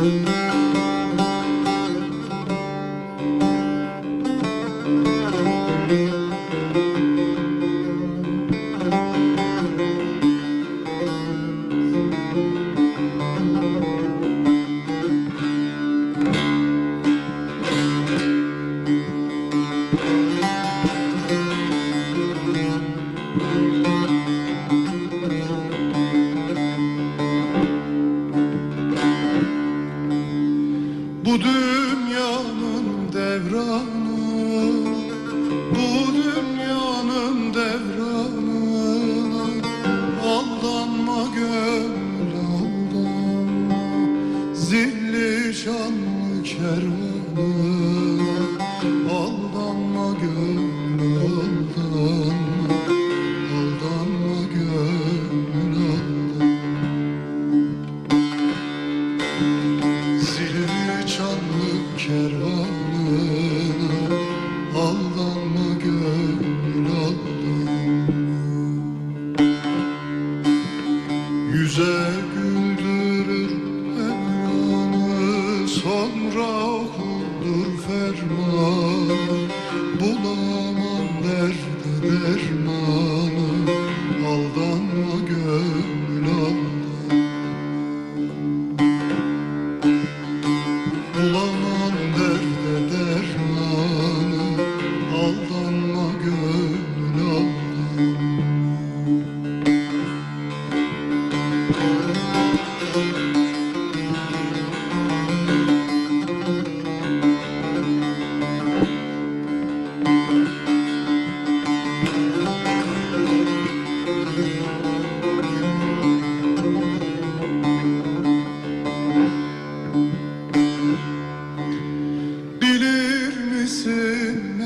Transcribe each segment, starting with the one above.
Música Zilli şanlı kervanına Aldanma gönül aldanma Aldanma gönül aldanma Zilli çanlı kervanına Aldanma gönül aldanma Yüze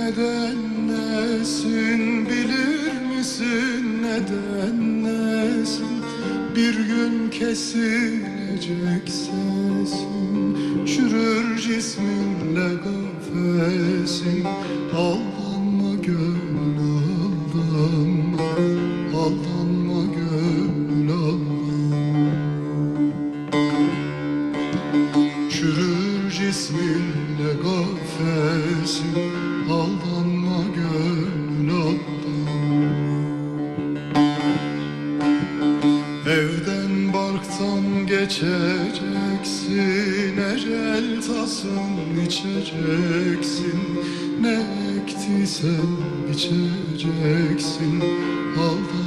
neden nesin Bilir misin? Neden nesin? Bir gün kesilecek sesin. Çürür cisminle kafesin. Aldanma gönül aldanma. Aldanma gönül aldanma. Çürür cisminle gafesin geçeceksin. Ecel tasın içeceksin. Ne ektiysen biçeceksin Aldanma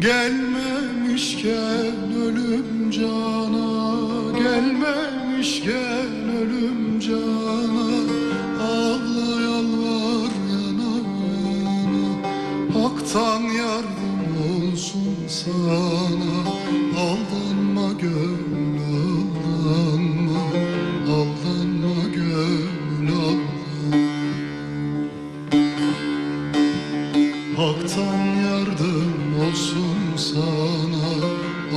Gelmemişken ölüm cana Gelmemişken ölüm cana. Ağla yalvar yana yana Hak'tan yardım olsun sana. Aldanma gönül aldanma Aldanma gönül aldanma. Hak'tan yardım olsun sana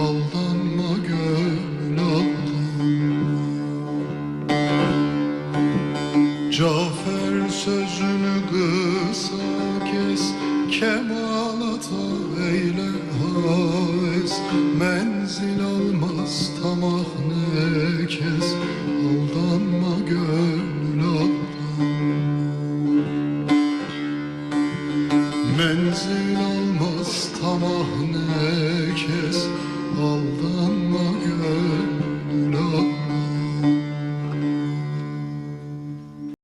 Aldanma gönül aldanma Cafer sözünü kısa kes Kemalata eyle haves Menzil almaz tamah tamah ne kes Aldanma aldanma